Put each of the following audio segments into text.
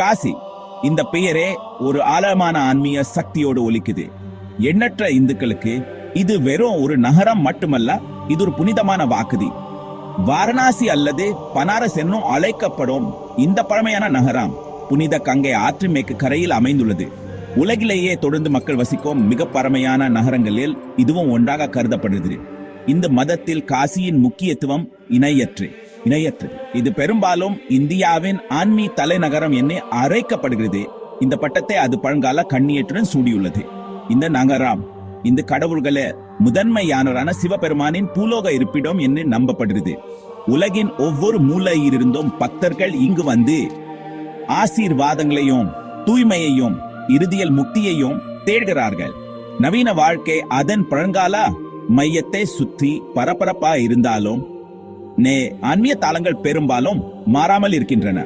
காசி இந்த பெயரே ஒரு ஆழமான ஆன்மீக சக்தியோடு ஒலிக்குது. எண்ணற்ற இந்துக்களுக்கு இது வெறும் ஒரு நகரம் மட்டுமல்ல இது ஒரு புனிதமான வாக்குதி. வாரணாசி அல்லது பனாரஸ் என்னும் அழைக்கப்படும் இந்த பழமையான நகரம் புனித கங்கை ஆற்று மேற்கு கரையில் அமைந்துள்ளது. உலகிலேயே தொடர்ந்து மக்கள் வசிக்கும் மிக பழமையான நகரங்களில் இதுவும் ஒன்றாக கருதப்படுகிறது. இந்த மதத்தில் காசியின் முக்கியத்துவம் இணையற்று. இணையற்றது இது பெரும்பாலும் இந்தியாவின் ஆன்மீ தலைநகரம் என அழைக்கப்படுகிறது. இந்த பட்டத்தை அது பழங்கால கண்ணியற்றுடன் சூடியுள்ளது. இந்த நகரம் இந்த கடவுள்களை முதன்மையானவரான சிவபெருமானின் பூலோக இருப்பிடம் என்று நம்பப்படுகிறது. உலகின் ஒவ்வொரு மூலையிலிருந்தும் பக்தர்கள் இங்கு வந்து ஆசீர்வாதங்களையும் தூய்மையையும் இறுதியில் முக்தியையும் தேடுகிறார்கள். நவீன வாழ்க்கை அதன் பழங்கால மையத்தை சுற்றி பரபரப்பா இருந்தாலும் நே ஆன்மீக தாளங்கள் பெரும்பாலும் மாறாமல் இருக்கின்றன.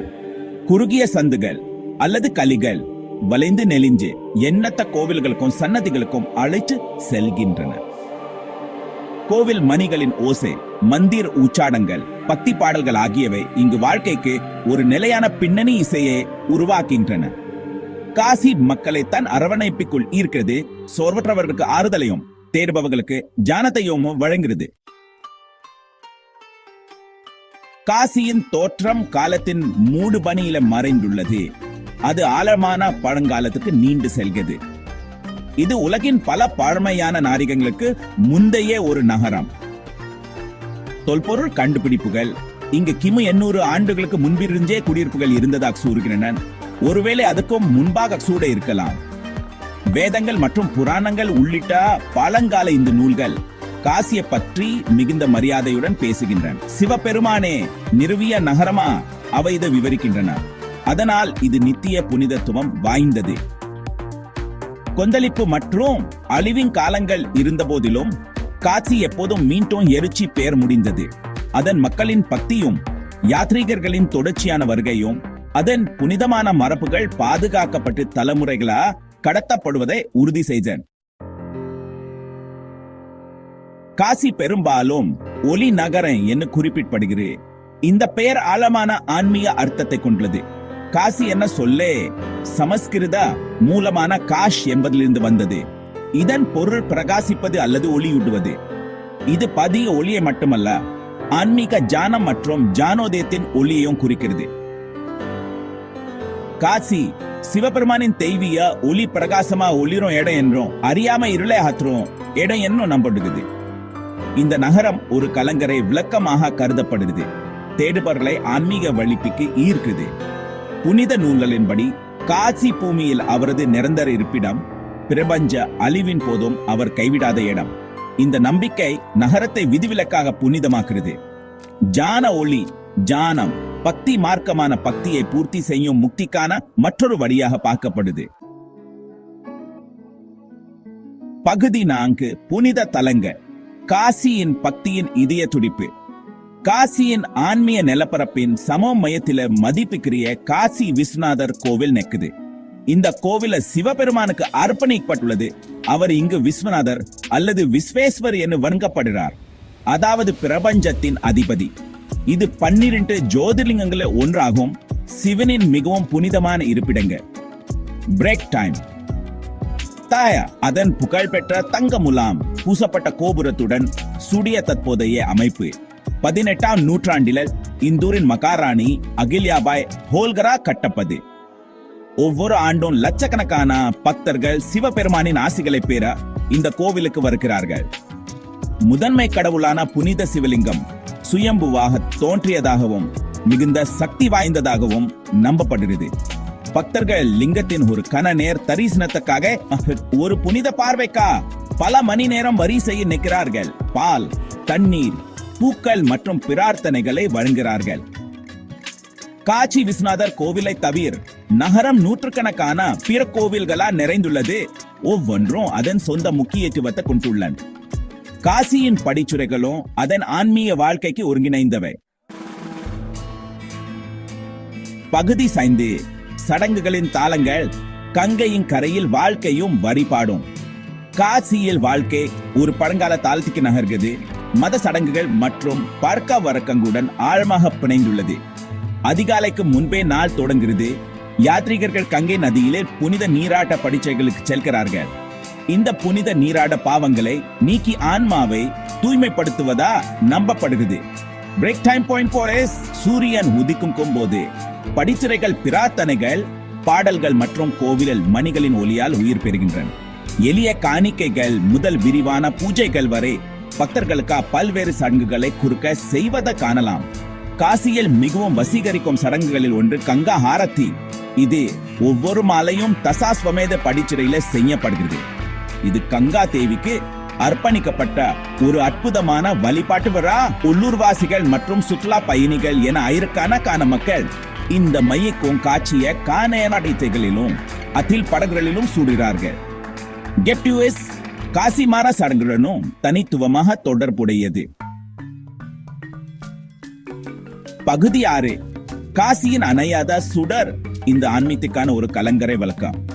குறுகிய சந்துகள் அல்லது கலிகள் வளைந்து நெளிஞ்சு எண்ணத்த கோவில்களுக்கும் சன்னதிகளுக்கும் அழைத்து செல்கின்றன. கோவில் மணிகளின் ஓசை மந்திர் உச்சாடங்கள் பக்தி பாடல்கள் ஆகியவை இங்கு வாழ்க்கைக்கு ஒரு நிலையான பின்னணி இசையை உருவாக்கின்றன காசி மக்களை தன் அரவணைப்புக்குள் ஈர்க்கிறது சோர்வற்றவர்களுக்கு ஆறுதலையும் தேடுபவர்களுக்கு ஜானத்தையும் வழங்குகிறது. காசியின் தோற்றம் காலத்தின் மூடு பணியில மறைந்துள்ளது. அது ஆழமான பழங்காலத்துக்கு நீண்டு செல்கிறது. இது உலகின் பல பழமையான நாரிகங்களுக்கு முந்தைய ஒரு நகரம். தொல்பொருள் கண்டுபிடிப்புகள். இங்கு கிமு எண்ணூறு ஆண்டுகளுக்கு முன்பிருந்தே குடியிருப்புகள் இருந்ததாக கூறுகின்றன. ஒருவேளை அதுக்கும் முன்பாக சூட இருக்கலாம். வேதங்கள் மற்றும் புராணங்கள் உள்ளிட்ட பழங்கால இந்த நூல்கள். காசிய பற்றி மிகுந்த மரியாதையுடன் பேசுகின்றன. சிவபெருமானே நிறுவிய நகரமா? அவை இதை விவரிக்கின்றன. அதனால் இது நித்திய புனிதத்துவம் வாய்ந்தது. கொந்தளிப்பு மற்றும் அழிவின் காலங்கள் இருந்த போதிலும் காசி எப்போதும் மீண்டும் எரிச்சி பெயர் முடிந்தது. அதன் மக்களின் பக்தியும் யாத்ரீகர்களின் தொடர்ச்சியான வருகையும் அதன் புனிதமான மரபுகள் பாதுகாக்கப்பட்டு தலைமுறைகளா கடத்தப்படுவதை உறுதி செய்தன. காசி பெரும்பாலும் ஒலி நகரம் என்று குறிப்பிடப்படுகிறது. இந்த பெயர் ஆழமான ஆன்மீக அர்த்தத்தை கொண்டுள்ளது. காசி என்ன சொல்லே? சமஸ்கிருத மூலமான காஷ் என்பதிலிருந்து வந்தது. இதன் பொருள் பிரகாசிப்பது அல்லது ஒளியூட்டுவது. இது பதிய ஒளியை மட்டுமல்ல ஆன்மீக ஜானம் மற்றும் ஜானோதயத்தின் ஒளியையும் குறிக்கிறது. காசி சிவபெருமானின் தெய்வீக ஒளி பிரகாசமா ஒளிரும் இடம் என்றும் அறியாம இருளை ஆத்துறோம் இடம் என்னும் நம்பப்படுகிறது. இந்த நகரம் ஒரு கலங்கரை விளக்கமாக கருதப்படுகிறது. தேடுபவர்களை ஆன்மீக வழிப்புக்கு ஈர்க்குது புனித நூல்களின்படி காசி பூமியில் அவரது நிரந்தர இருப்பிடம் பிரபஞ்ச அழிவின் போதும் அவர் கைவிடாத இடம். இந்த நம்பிக்கை நகரத்தை விதிவிலக்காக புனிதமாக்குறது ஜான ஒளி ஜானம் பக்தி மார்க்கமான பக்தியை பூர்த்தி செய்யும் முக்திக்கான மற்றொரு வழியாக பார்க்கப்படுது. பகுதி நான்கு புனித தலங்க காசியின் பக்தியின் இதய துடிப்பு. காசியின் ஆன்மீக நிலப்பரப்பின் சம மையத்தில மதிப்புக்குரிய காசி விஸ்வநாதர் கோவில் நெக்குது இந்த கோவில சிவபெருமானுக்கு அர்ப்பணிக்கப்பட்டுள்ளது. அவர் இங்கு விஸ்வநாதர் அல்லது விஸ்வேஸ்வர் என்று வணங்கப்படுகிறார். அதாவது பிரபஞ்சத்தின் அதிபதி. இது பன்னிரண்டு ஜோதிர்லிங்கங்கள ஒன்றாகும். சிவனின் மிகவும் புனிதமான இருப்பிடங்க பிரேக் டைம் தாயா அதன் புகழ்பெற்ற தங்க முலாம் பூசப்பட்ட கோபுரத்துடன் சுடிய தற்போதைய அமைப்பு. பதினெட்டாம் நூற்றாண்டில் இந்தூரின் மகாராணி அகில்யாபாய் ஹோல்கரா கட்டப்பது. ஒவ்வொரு ஆண்டும் லட்சக்கணக்கான பக்தர்கள் சிவபெருமானின் ஆசிகளை பெற இந்த கோவிலுக்கு வருகிறார்கள். முதன்மை கடவுளான புனித சிவலிங்கம் சுயம்புவாக தோன்றியதாகவும் மிகுந்த சக்தி வாய்ந்ததாகவும் நம்பப்படுகிறது. பக்தர்கள் லிங்கத்தின் ஒரு கன நேர் தரிசனத்துக்காக ஒரு புனித பார்வைக்கா? பல மணி நேரம் வரிசையில் நிற்கிறார்கள். பால் தண்ணீர் பூக்கள் மற்றும் பிரார்த்தனைகளை வழங்குகிறார்கள். காட்சி விஸ்வநாதர் கோவிலை தவிர நகரம் நூற்றுக்கணக்கான பிற கோவில்களா நிறைந்துள்ளது. ஒவ்வொன்றும் அதன் சொந்த முக்கியத்துவத்தை கொண்டுள்ளன. காசியின் படிச்சுரைகளும் அதன் ஆன்மீக வாழ்க்கைக்கு ஒருங்கிணைந்தவை. பகுதி சைந்து சடங்குகளின் தாளங்கள் கங்கையின் கரையில் வாழ்க்கையும் வழிபாடும். காசியல் வாழ்க்கை ஒரு பழங்கால தாளத்துக்கு நகர்கிறது. மத சடங்குகள் மற்றும் பழக்க வழக்கங்களுடன் ஆழமாக பிணைந்துள்ளது. அதிகாலைக்கு முன்பே நாள் தொடங்குகிறது. யாத்ரீகர்கள் கங்கை நதியிலே புனித நீராட்ட படிச்சைகளுக்கு செல்கிறார்கள். இந்த புனித நீராட பாவங்களை நீக்கி ஆன்மாவை தூய்மைப்படுத்துவதா நம்பப்படுகிறது. பிரேக் டைம் பாயிண்ட் போரேஸ் சூரியன் உதிக்கும் போது படிச்சிறைகள் பிரார்த்தனைகள் பாடல்கள் மற்றும் கோவிலில் மணிகளின் ஒலியால் உயிர் பெறுகின்றன. எளிய காணிக்கைகள் முதல் விரிவான பூஜைகள் வரை பக்தர்களுக்கு பல்வேறு சடங்குகளை குறுக்க செய்வதை காணலாம். காசியில் மிகவும் வசீகரிக்கும் சடங்குகளில் ஒன்று கங்கா ஹாரத்தி இது ஒவ்வொரு மாலையும் தசாஸ்வமேத படிச்சிறையில செய்யப்படுகிறது. இது கங்கா தேவிக்கு அர்ப்பணிக்கப்பட்ட ஒரு அற்புதமான வழிபாட்டு வரா உள்ளூர்வாசிகள் மற்றும் சுற்றுலா பயணிகள் என ஆயிரக்கணக்கான மக்கள் இந்த மையக்கும் காட்சிய காணையடித்தைகளிலும் அதில் படகுகளிலும் சூடுகிறார்கள். கெப்டியூஎஸ் காசிமாரா சடங்குடனும் தனித்துவமாக தொடர்புடையது. பகுதி ஆறு. காசியின் அணையாத சுடர். இந்த ஆன்மீகத்துக்கான ஒரு கலங்கரை விளக்கம்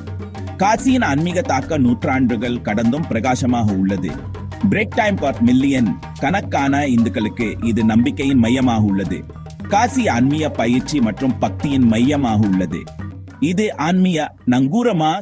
காசியின் ஆன்மீக தாக்க நூற்றாண்டுகள் கடந்தும் பிரகாசமாக உள்ளது. பிரேக் டைம் பார் மில்லியன் கணக்கான இந்துக்களுக்கு இது நம்பிக்கையின் மையமாக உள்ளது. காசி ஆன்மீக பயிற்சி மற்றும் பக்தியின் மையமாக உள்ளது. இது ஆன்மீக நங்கூரமா